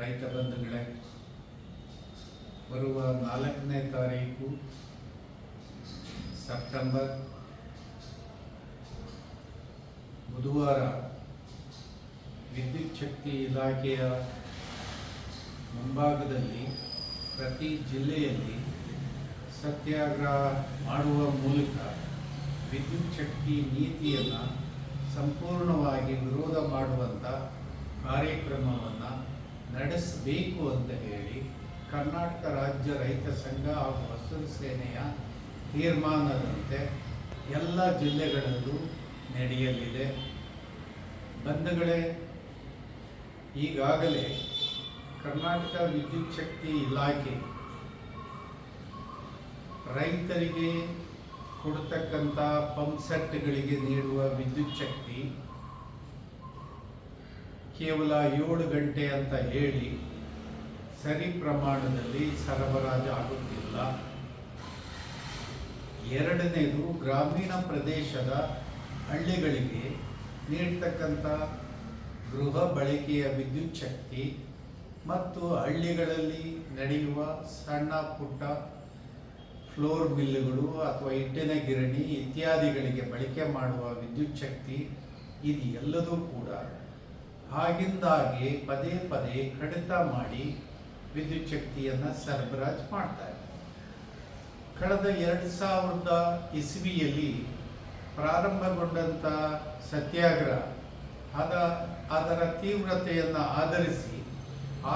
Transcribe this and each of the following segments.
ರೈತ ಬಂಧುಗಳೇ, ಬರುವ ನಾಲ್ಕನೇ ತಾರೀಕು ಸೆಪ್ಟೆಂಬರ್, ಬುಧವಾರ ವಿದ್ಯುತ್ ಶಕ್ತಿ ಇಲಾಖೆಯ ಮುಂಭಾಗದಲ್ಲಿ ಪ್ರತಿ ಜಿಲ್ಲೆಯಲ್ಲಿ ಸತ್ಯಾಗ್ರಹ ಮಾಡುವ ಮೂಲಕ ವಿದ್ಯುತ್ ಶಕ್ತಿ ನೀತಿಯನ್ನು ಸಂಪೂರ್ಣವಾಗಿ ವಿರೋಧ ಮಾಡುವಂಥ ಕಾರ್ಯಕ್ರಮವನ್ನು ನಡೆಸಬೇಕು ಅಂತ ಹೇಳಿ ಕರ್ನಾಟಕ ರಾಜ್ಯ ರೈತ ಸಂಘ ಹಾಗೂ ಹಸಿರು ಸೇನೆಯ ತೀರ್ಮಾನದಂತೆ ಎಲ್ಲ ಜಿಲ್ಲೆಗಳಲ್ಲೂ ನಡೆಯಲಿದೆ. ಬಂಧುಗಳೇ, ಈಗಾಗಲೇ ಕರ್ನಾಟಕ ವಿದ್ಯುತ್ ಶಕ್ತಿ ಇಲಾಖೆ ರೈತರಿಗೆ ಕೊಡ್ತಕ್ಕಂಥ ಪಂಪ್ ಸೆಟ್ಗಳಿಗೆ ನೀಡುವ ವಿದ್ಯುತ್ ಶಕ್ತಿ ಕೇವಲ ಏಳು ಗಂಟೆ ಅಂತ ಹೇಳಿ ಸರಿ ಪ್ರಮಾಣದಲ್ಲಿ ಸರಬರಾಜು ಆಗುತ್ತಿಲ್ಲ. ಎರಡನೇದು ಗ್ರಾಮೀಣ ಪ್ರದೇಶದ ಹಳ್ಳಿಗಳಿಗೆ ನೀಡ್ತಕ್ಕಂಥ ಗೃಹ ಬಳಕೆಯ ವಿದ್ಯುತ್ ಶಕ್ತಿ ಮತ್ತು ಹಳ್ಳಿಗಳಲ್ಲಿ ನಡೆಯುವ ಸಣ್ಣ ಪುಟ್ಟ ಫ್ಲೋರ್ ಮಿಲ್ಲುಗಳು ಅಥವಾ ಇಟ್ಟಿನ ಗಿರಣಿ ಇತ್ಯಾದಿಗಳಿಗೆ ಬಳಕೆ ಮಾಡುವ ವಿದ್ಯುತ್ ಶಕ್ತಿ ಇದು ಎಲ್ಲದೂ ಕೂಡ ಆಗಿಂದಾಗೆ ಪದೇ ಪದೇ ಕಡಿತ ಮಾಡಿ ವಿದ್ಯುತ್ ಶಕ್ತಿಯನ್ನು ಸರಬರಾಜು ಮಾಡ್ತಾ ಇದೆ ಕಳೆದ ಎರಡು ಸಾವಿರದ ಇಸ್ವಿಯಲ್ಲಿ ಪ್ರಾರಂಭಗೊಂಡಂಥ ಸತ್ಯಾಗ್ರಹ, ಅದ, ಅದರ ತೀವ್ರತೆಯನ್ನು ಆಧರಿಸಿ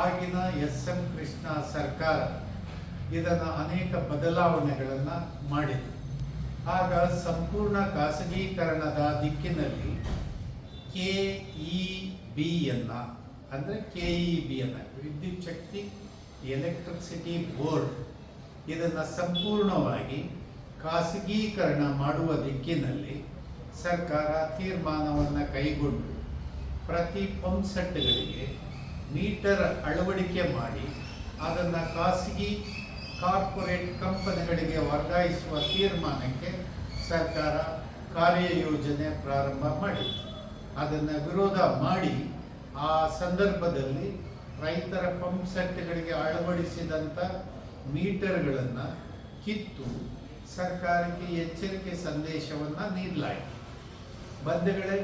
ಆಗಿನ ಎಸ್ ಎಂ ಕೃಷ್ಣ ಸರ್ಕಾರ ಇದನ್ನು ಅನೇಕ ಬದಲಾವಣೆಗಳನ್ನು ಮಾಡಿದೆ. ಆಗ ಸಂಪೂರ್ಣ ಖಾಸಗೀಕರಣದ ದಿಕ್ಕಿನಲ್ಲಿ ಕೆ ಇ ಬಿಯನ್ನು ಅಂದರೆ ಕೆ ಇ ಬಿಯನ್ನು ವಿದ್ಯುತ್ ಶಕ್ತಿ ಎಲೆಕ್ಟ್ರಿಸಿಟಿ ಬೋರ್ಡ್ ಇದನ್ನು ಸಂಪೂರ್ಣವಾಗಿ ಖಾಸಗೀಕರಣ ಮಾಡುವ ದಿಕ್ಕಿನಲ್ಲಿ ಸರ್ಕಾರ ತೀರ್ಮಾನವನ್ನು ಕೈಗೊಂಡು ಪ್ರತಿ ಪಂಪ್ ಸೆಟ್ಗಳಿಗೆ ಮೀಟರ್ ಅಳವಡಿಕೆ ಮಾಡಿ ಅದನ್ನು ಖಾಸಗಿ ಕಾರ್ಪೊರೇಟ್ ಕಂಪನಿಗಳಿಗೆ ವರ್ಗಾಯಿಸುವ ತೀರ್ಮಾನಕ್ಕೆ ಸರ್ಕಾರ ಕಾರ್ಯಯೋಜನೆ ಪ್ರಾರಂಭ ಮಾಡಿತು ಅದನ್ನು ವಿರೋಧ ಮಾಡಿ ಆ ಸಂದರ್ಭದಲ್ಲಿ ರೈತರ ಪಂಪ್ ಸೆಟ್ಗಳಿಗೆ ಅಳವಡಿಸಿದಂಥ ಮೀಟರ್ಗಳನ್ನು ಕಿತ್ತು ಸರ್ಕಾರಕ್ಕೆ ಎಚ್ಚರಿಕೆ ಸಂದೇಶವನ್ನು ನೀಡಲಾಯಿತು. ಬಂಧುಗಳೇ,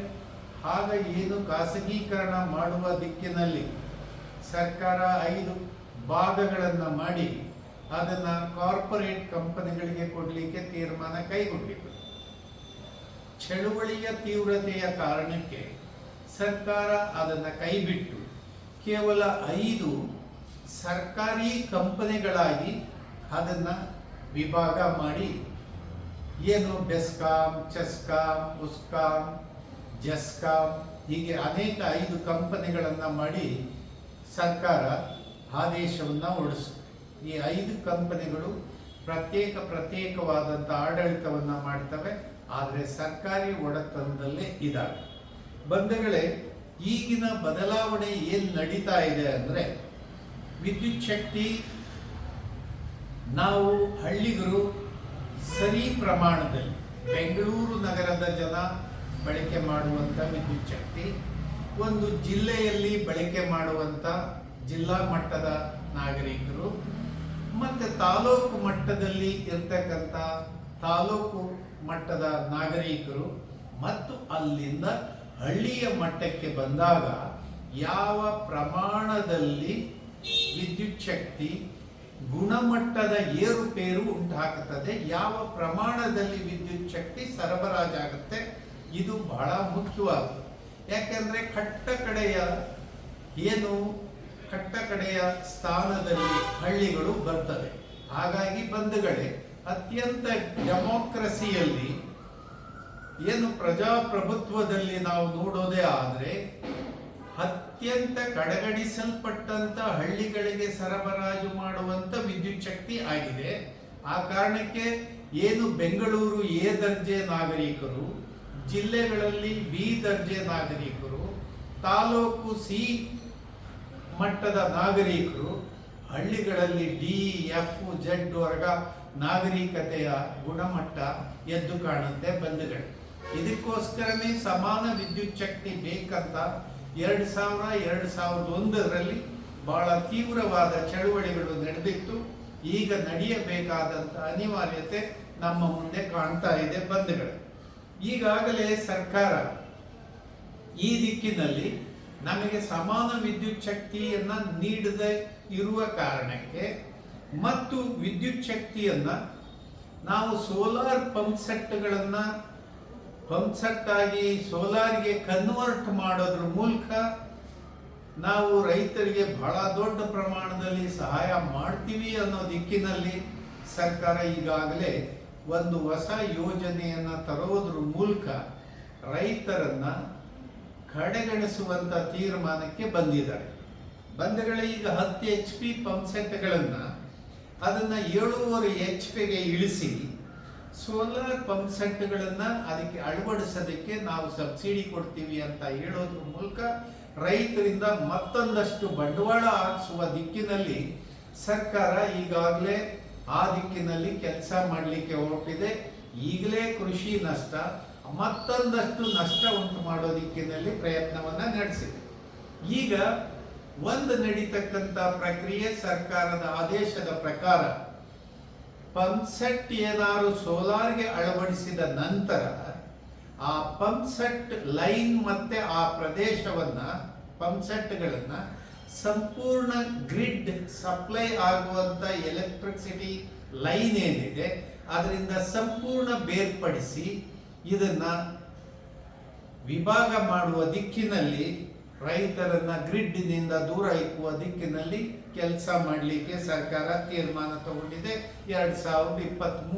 ಆಗ ಏನು ಖಾಸಗೀಕರಣ ಮಾಡುವ ದಿಕ್ಕಿನಲ್ಲಿ ಸರ್ಕಾರ ಐದು ಭಾಗಗಳನ್ನು ಮಾಡಿ ಅದನ್ನು ಕಾರ್ಪೊರೇಟ್ ಕಂಪನಿಗಳಿಗೆ ಕೊಡಲಿಕ್ಕೆ ತೀರ್ಮಾನ ಕೈಗೊಂಡಿತು. ಚಳುವಳಿಯ ತೀವ್ರತೆಯ ಕಾರಣಕ್ಕೆ ಸರ್ಕಾರ ಅದನ್ನು ಕೈಬಿಟ್ಟು ಕೇವಲ ಐದು ಸರ್ಕಾರಿ ಕಂಪನಿಗಳಾಗಿ ಅದನ್ನು ವಿಭಾಗ ಮಾಡಿ ಏನು ಬೆಸ್ಕಾಂ, ಚೆಸ್ಕಾಂ, ಉಸ್ಕಾಂ, ಜಸ್ಕಾಂ ಹೀಗೆ ಅನೇಕ ಐದು ಕಂಪನಿಗಳನ್ನು ಮಾಡಿ ಸರ್ಕಾರ ಆದೇಶವನ್ನು ಹೊರಡಿಸುತ್ತೆ. ಈ ಐದು ಕಂಪನಿಗಳು ಪ್ರತ್ಯೇಕ ಪ್ರತ್ಯೇಕವಾದಂಥ ಆಡಳಿತವನ್ನು ಮಾಡ್ತವೆ. ಆದರೆ ಸರ್ಕಾರಿ ಒಡೆತನದಲ್ಲೇ ಇದ್ದಾವೆ ಬಂಧುಗಳೇ, ಈಗಿನ ಬದಲಾವಣೆ ಏನು ನಡೀತಾ ಇದೆ ಅಂದರೆ ವಿದ್ಯುತ್ ಶಕ್ತಿ, ನಾವು ಹಳ್ಳಿಗರು ಸರಿ ಪ್ರಮಾಣದಲ್ಲಿ ಬೆಂಗಳೂರು ನಗರದ ಜನ ಬಳಕೆ ಮಾಡುವಂಥ ವಿದ್ಯುತ್ ಶಕ್ತಿ, ಒಂದು ಜಿಲ್ಲೆಯಲ್ಲಿ ಬಳಕೆ ಮಾಡುವಂಥ ಜಿಲ್ಲಾ ಮಟ್ಟದ ನಾಗರಿಕರು, ಮತ್ತು ತಾಲೂಕು ಮಟ್ಟದಲ್ಲಿ ಇರ್ತಕ್ಕಂಥ ತಾಲೂಕು ಮಟ್ಟದ ನಾಗರಿಕರು ಮತ್ತು ಅಲ್ಲಿಂದ ಹಳ್ಳಿಯ ಮಟ್ಟಕ್ಕೆ ಬಂದಾಗ ಯಾವ ಪ್ರಮಾಣದಲ್ಲಿ ವಿದ್ಯುತ್ ಶಕ್ತಿ ಗುಣಮಟ್ಟದ ಏರುಪೇರು ಉಂಟಾಗುತ್ತದೆ, ಯಾವ ಪ್ರಮಾಣದಲ್ಲಿ ವಿದ್ಯುತ್ ಶಕ್ತಿ ಸರಬರಾಜಾಗುತ್ತೆ, ಇದು ಬಹಳ ಮುಖ್ಯವಾದ ಯಾಕೆಂದ್ರೆ ಕಟ್ಟ ಕಡೆಯ ಏನು ಕಟ್ಟ ಕಡೆಯ ಸ್ಥಾನದಲ್ಲಿ ಹಳ್ಳಿಗಳು ಬರ್ತವೆ. ಹಾಗಾಗಿ ಬಂಧುಗಳೇ ಅತ್ಯಂತ ಡೆಮೋಕ್ರಸಿಯಲ್ಲಿ ಏನು ಪ್ರಜಾಪ್ರಭುತ್ವದಲ್ಲಿ ನಾವು ನೋಡೋದೇ ಆದರೆ ಅತ್ಯಂತ ಕಡೆಗಣಿಸಲ್ಪಟ್ಟಂತ ಹಳ್ಳಿಗಳಿಗೆ ಸರಬರಾಜು ಮಾಡುವಂತ ವಿದ್ಯುತ್ ಶಕ್ತಿ ಆಗಿದೆ. ಆ ಕಾರಣಕ್ಕೆ ಏನು ಬೆಂಗಳೂರು ಎ ದರ್ಜೆ ನಾಗರಿಕರು, ಜಿಲ್ಲೆಗಳಲ್ಲಿ ಬಿ ದರ್ಜೆ ನಾಗರಿಕರು, ತಾಲೂಕು ಸಿ ಮಟ್ಟದ ನಾಗರಿಕರು, ಹಳ್ಳಿಗಳಲ್ಲಿ ಡಿ, ಎಫ್ ಜೆಡ್ ವರ್ಗ ನಾಗರಿಕತೆಯ ಗುಣಮಟ್ಟ ಎದ್ದು ಕಾಣುತ್ತೆ ಬಂಧುಗಳು. ಇದಕ್ಕೋಸ್ಕರನೇ ಸಮಾನ ವಿದ್ಯುತ್ ಶಕ್ತಿ ಬೇಕಂತ ಎರಡು ಸಾವಿರ, ಎರಡು ಸಾವಿರದ ಒಂದರಲ್ಲಿ ಬಹಳ ತೀವ್ರವಾದ ಚಳುವಳಿಗಳು ನಡೆದಿತ್ತು. ಈಗ ನಡೆಯಬೇಕಾದಂತ ಅನಿವಾರ್ಯತೆ ನಮ್ಮ ಮುಂದೆ ಕಾಣ್ತಾ ಇದೆ ಬಂಧುಗಳು. ಈಗಾಗಲೇ ಸರ್ಕಾರ ಈ ದಿಕ್ಕಿನಲ್ಲಿ ನಮಗೆ ಸಮಾನ ವಿದ್ಯುತ್ ಶಕ್ತಿಯನ್ನ ನೀಡದೆ ಇರುವ ಕಾರಣಕ್ಕೆ ಮತ್ತು ವಿದ್ಯುತ್ ಶಕ್ತಿಯನ್ನ ನಾವು ಸೋಲಾರ್ ಪಂಪ್ ಸೆಟ್ಗಳನ್ನು ಪಂಪ್ ಸೆಟ್ ಆಗಿ ಸೋಲಾರ್ಗೆ ಕನ್ವರ್ಟ್ ಮಾಡೋದ್ರ ಮೂಲಕ ನಾವು ರೈತರಿಗೆ ಬಹಳ ದೊಡ್ಡ ಪ್ರಮಾಣದಲ್ಲಿ ಸಹಾಯ ಮಾಡ್ತೀವಿ ಅನ್ನೋ ದಿಕ್ಕಿನಲ್ಲಿ ಸರ್ಕಾರ ಈಗಾಗಲೇ ಒಂದು ಹೊಸ ಯೋಜನೆಯನ್ನ ತರೋದ್ರ ಮೂಲಕ ರೈತರನ್ನ ಕಡೆಗಣಿಸುವಂಥ ತೀರ್ಮಾನಕ್ಕೆ ಬಂದಿದ್ದಾರೆ. ಬಂದಗಳ ಈಗ ಹತ್ತು ಎಚ್ ಪಿ ಪಂಪ್ ಸೆಟ್ಗಳನ್ನ ಅದನ್ನ ಏಳುವರೆ ಎಚ್ ಪಿಗೆ ಇಳಿಸಿ ಸೋಲಾರ್ ಪಂಪ್ ಸೆಟ್ಗಳನ್ನು ಅದಕ್ಕೆ ಅಳವಡಿಸೋದಕ್ಕೆ ನಾವು ಸಬ್ಸಿಡಿ ಕೊಡ್ತೀವಿ ಅಂತ ಹೇಳೋದ್ರ ಮೂಲಕ ರೈತರಿಂದ ಮತ್ತೊಂದಷ್ಟು ಬಂಡವಾಳ ಹಾಕಿಸುವ ದಿಕ್ಕಿನಲ್ಲಿ ಸರ್ಕಾರ ಈಗಾಗಲೇ ಆ ದಿಕ್ಕಿನಲ್ಲಿ ಕೆಲಸ ಮಾಡಲಿಕ್ಕೆ ಹೊರಟಿದೆ. ಈಗಲೇ ಕೃಷಿ ನಷ್ಟ, ಮತ್ತೊಂದಷ್ಟು ನಷ್ಟ ಉಂಟು ಮಾಡೋ ದಿಕ್ಕಿನಲ್ಲಿ ಪ್ರಯತ್ನವನ್ನ ನಡೆಸಿದೆ. ಈಗ ಒಂದು ನಡೀತಕ್ಕಂತ ಪ್ರಕ್ರಿಯೆ ಸರ್ಕಾರದ ಆದೇಶದ ಪ್ರಕಾರ ಪಂಪ್ ಸೆಟ್ ಏನಾದ್ರು ಸೋಲಾರ್ಗೆ ಅಳವಡಿಸಿದ ನಂತರ ಆ ಪಂಪ್ ಸೆಟ್ ಲೈನ್ ಮತ್ತೆ ಆ ಪ್ರದೇಶವನ್ನ, ಪಂಪ್ ಸೆಟ್ಗಳನ್ನು ಸಂಪೂರ್ಣ ಗ್ರಿಡ್ ಸಪ್ಲೈ ಆಗುವಂತ ಎಲೆಕ್ಟ್ರಿಸಿಟಿ ಲೈನ್ ಏನಿದೆ, ಅದರಿಂದ ಸಂಪೂರ್ಣ ಬೇರ್ಪಡಿಸಿ ಇದನ್ನು ವಿಭಾಗ ಮಾಡುವ ದಿಕ್ಕಿನಲ್ಲಿ ರೈತರನ್ನ ಗ್ರಿಡ್ನಿಂದ ದೂರ ಇಕ್ಕುವ ದಿಕ್ಕಿನಲ್ಲಿ ಕೆಲಸ ಮಾಡಲಿಕ್ಕೆ ಸರ್ಕಾರ ತೀರ್ಮಾನ ತಗೊಂಡಿದೆ. ಎರಡ್ ಸಾವಿರದ ಇಪ್ಪತ್ತ್